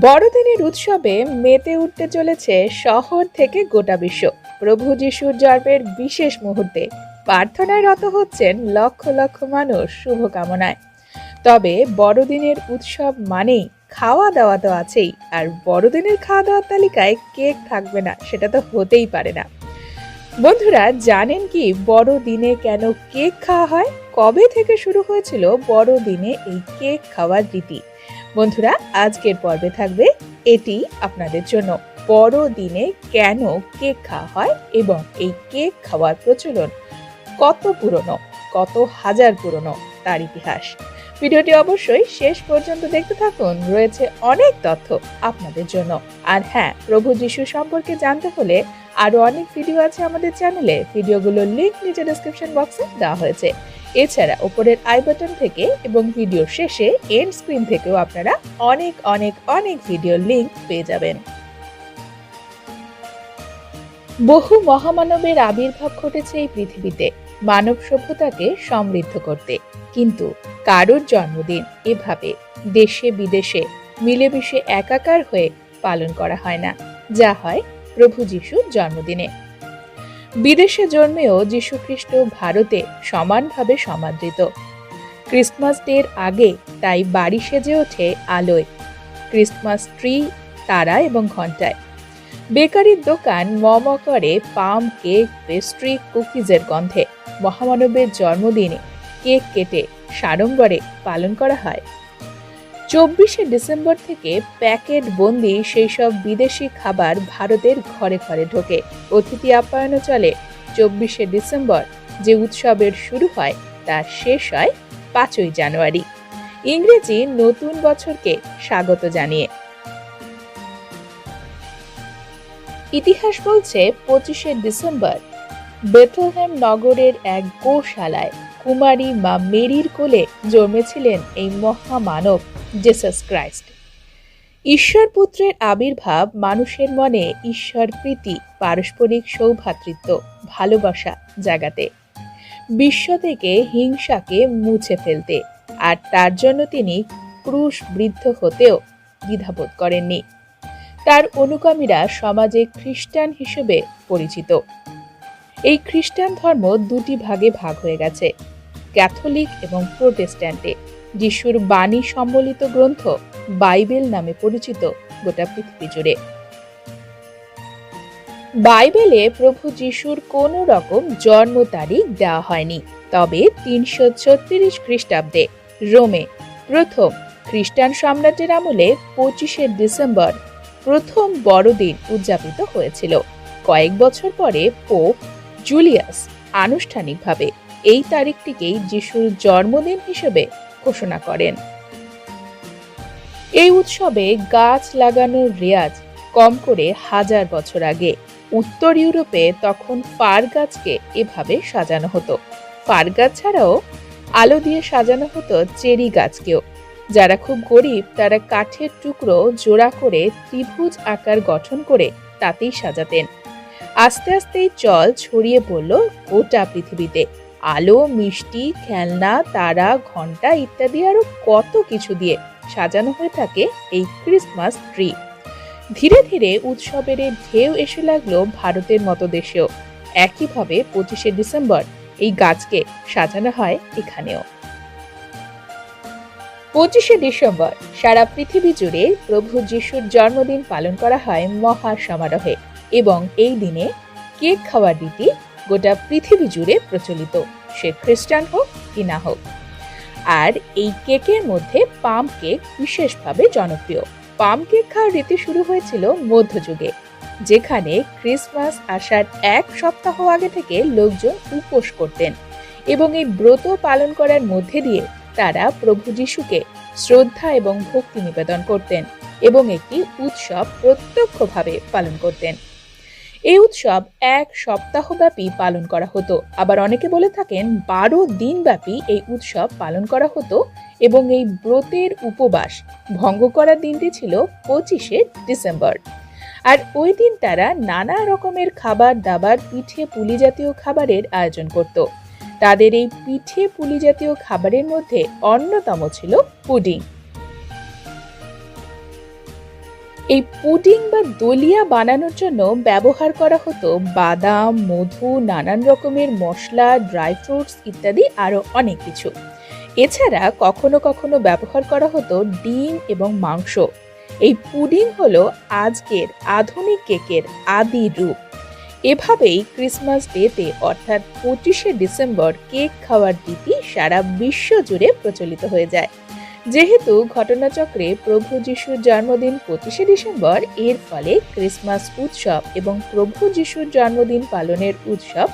বড়দিনের উৎসবে মেতে উঠতে চলেছে শহর থেকে গোটা বিশ্ব। প্রভু যিশুর জন্মের বিশেষ মুহূর্তে প্রার্থনায় রত হচ্ছেন লক্ষ লক্ষ মানুষ শুভকামনায়। তবে বড়দিনের উৎসব মানেই খাওয়া দাওয়া তো আছেই, আর বড়দিনের খাওয়া দাওয়ার তালিকায় কেক থাকবে না, সেটা তো হতেই পারে না। বন্ধুরা, জানেন কি বড়দিনে কেন কেক খাওয়া হয়? কবে থেকে শুরু হয়েছিল বড়দিনে এই কেক খাওয়ার রীতি? বন্ধুরা, আজকের পর্বে থাকবে এটি আপনাদের জন্য। বড়দিনে কেন কেক খাওয়া হয় এবং এই কেক খাওয়ার প্রচলন কত পুরনো, কত হাজার পুরনো তার ইতিহাস। ভিডিওটি অবশ্যই শেষ পর্যন্ত দেখতে থাকুন, রয়েছে অনেক তথ্য আপনাদের জন্য। আর হ্যাঁ প্রভু যিশু সম্পর্কে জানতে হলে আরও অনেক ভিডিও আছে আমাদের চ্যানেলে। ভিডিওগুলোর লিংক নিচে ডেসক্রিপশন বক্সে দেওয়া হয়েছে। এছাড়া ওপরের আই বাটন থেকে এবং ভিডিওর শেষে এন্ড স্ক্রিন থেকেও আপনারা অনেক অনেক অনেক ভিডিওর লিংক পেয়ে যাবেন। বহু মহামানবের আবির্ভাব ঘটেছে এই পৃথিবীতে মানব সভ্যতাকে সমৃদ্ধ করতে। কিন্তু কারোর জন্মদিন এভাবে দেশে, বিদেশে মিলেমিশে একাকার হয়ে পালন করা হয় না। যা হয় প্রভু যিশুর জন্মদিনে। বিদেশে জন্মেও যীশু খ্রিস্ট ভারতে সমানভাবে সমাদৃত। ক্রিসমাস ডের আগে তাই বাড়ি সেজে ওঠে আলোয়। ক্রিসমাস ট্রি, তারা এবং ঘন্টায় বেকারির দোকান মম করে পাম, কেক, পেস্ট্রি, কুকিজের গন্ধে। মহামানবের জন্মদিনে কেক কেটে সাড়ম্বরে পালন করা হয়। চব্বিশে ডিসেম্বর থেকে প্যাকেট বন্দি সেই সব বিদেশি খাবার ভারতের ঘরে ঘরে ঢোকে। অতিথি আপ্যায়নও চলে। চব্বিশে ডিসেম্বর যে উৎসবের শুরু হয় তার শেষ হয় পাঁচই জানুয়ারি। ইংরেজি নতুন বছরকে স্বাগত জানিয়ে। ইতিহাস বলছে পঁচিশে ডিসেম্বর বেথলহেম নগরের এক গোশালায় কুমারী মা মেরির কোলে জন্মেছিলেন এই মহামানব। জেসাস ক্রাইস্ট ঈশ্বর পুত্রের আবির্ভাব মানুষের মনে ঈশ্বর প্রীতি, পারস্পরিক সৌভ্রাতৃত্ব ভালোবাসা জাগাতে, বিশ্ব থেকে হিংসাকে মুছে ফেলতে, আর তার জন্য তিনি ক্রুশ বৃদ্ধ হতেও দ্বিধাবোধ করেননি। তার অনুগামীরা সমাজে খ্রিস্টান হিসেবে পরিচিত। এই খ্রিস্টান ধর্ম দুটি ভাগে ভাগ হয়ে গেছে, ক্যাথলিক এবং প্রোটেস্ট্যান্টে। যিশুর বাণী সম্বলিত গ্রন্থ বাইবেল নামে পরিচিত গোটা পৃথিবী জুড়ে। বাইবেলে প্রভু যিশুর কোনো রকম জন্ম তারিখ দেওয়া হয়নি, তবে তিনশো ছত্রিশ খ্রিস্টাব্দে রোমে প্রথম খ্রিস্টান সম্রাটের আমলে পঁচিশে ডিসেম্বর প্রথম বড়দিন উদযাপিত হয়েছিল। কয়েক বছর পরে পোপ জুলিয়াস আনুষ্ঠানিকভাবে এই তারিখটিকেই যিশুর জন্মদিন হিসেবে ঘোষণা করেন। এই উৎসবে গাছ লাগানোর রেয়াজ কম করে হাজার বছর আগে উত্তর ইউরোপে তখন ফার গাছকে এভাবে সাজানো হতো। ফার গাছ ছাড়াও আলো দিয়ে সাজানো হতো চেরি গাছকেও। যারা খুব গরিব, তারা কাঠের টুকরো জোড়া করে ত্রিভুজ আকার গঠন করে তাতেই সাজাতেন। আস্তে আস্তেই চল ছড়িয়ে পড়ল গোটা পৃথিবীতে। আলো, মিষ্টি, খেলনা, তারা ঘণ্টা ইত্যাদি আরও কত কিছু দিয়ে সাজানো হয়ে থাকে এই ক্রিসমাস ট্রি। ধীরে ধীরে উৎসবের ঢেউ এসে লাগল ভারতের মতো দেশেও। একইভাবে পঁচিশে ডিসেম্বর এই গাছকে সাজানো হয় এখানেও। পঁচিশে ডিসেম্বর সারা পৃথিবী জুড়ে প্রভু যিশুর জন্মদিন পালন করা হয় মহা সমারোহে এবং এই দিনে কেক খাওয়ার রীতি গোটা পৃথিবী জুড়ে প্রচলিত। সে খ্রিস্টান হোক কি না হোক। আর এই কেকের মধ্যে পাম কেক বিশেষভাবে জনপ্রিয়। পাম কেক খাওয়ার রীতি শুরু হয়েছিল মধ্যযুগে, যেখানে ক্রিসমাস আসার এক সপ্তাহ আগে থেকে লোকজন উপোস করতেন এবং এই ব্রত পালন করার মধ্যে দিয়ে তারা প্রভু যিশুকে শ্রদ্ধা এবং ভক্তি নিবেদন করতেন এবং একটি উৎসব প্রত্যক্ষভাবে পালন করতেন। এই উৎসব এক সপ্তাহব্যাপী পালন করা হতো। আবার অনেকে বলে থাকেন বারো দিনব্যাপী এই উৎসব পালন করা হতো এবং এই ব্রতের উপবাস ভঙ্গ করার দিনটি ছিল পঁচিশে ডিসেম্বর। আর ওই দিন তারা নানা রকমের খাবার দাবার, পিঠে পুলি জাতীয় খাবারের আয়োজন করত। তাদের এই পিঠে পুলি জাতীয় খাবারের মধ্যে অন্যতম ছিল পুডিং। এই পুডিং বা দলিয়া বানানোর জন্য ব্যবহার করা হতো বাদাম, মধু, নানান রকমের মশলা, ড্রাই ফ্রুটস ইত্যাদি আরও অনেক কিছু। এছাড়া কখনো কখনো ব্যবহার করা হতো ডিম এবং মাংস। এই পুডিং হলো আজকের আধুনিক কেকের আদি রূপ। এভাবেই ক্রিসমাস ডেতে অর্থাৎ পঁচিশে ডিসেম্বর কেক খাওয়ার রীতি সারা বিশ্ব জুড়ে প্রচলিত হয়ে যায়। যেহেতু ঘটনাচক্রে প্রভু যিশুর জন্মদিন পঁচিশে ডিসেম্বর, এর ফলে ক্রিসমাস উৎসব এবং প্রভু যিশুর জন্মদিন পালনের উৎসব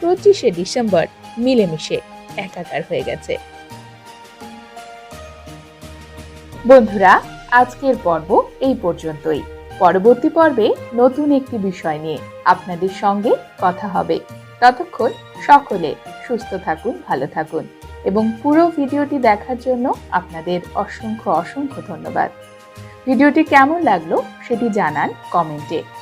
পঁচিশে ডিসেম্বর মিলেমিশে একাকার হয়ে গেছে। বন্ধুরা, আজকের পর্ব এই পর্যন্তই। পরবর্তী পর্বে নতুন একটি বিষয় নিয়ে আপনাদের সঙ্গে কথা হবে। ততক্ষণ সকলে সুস্থ থাকুন, ভালো থাকুন। এবং পুরো ভিডিওটি দেখার জন্য আপনাদের অসংখ্য অসংখ্য ধন্যবাদ। ভিডিওটি কেমন লাগল সেটি জানান কমেন্টে।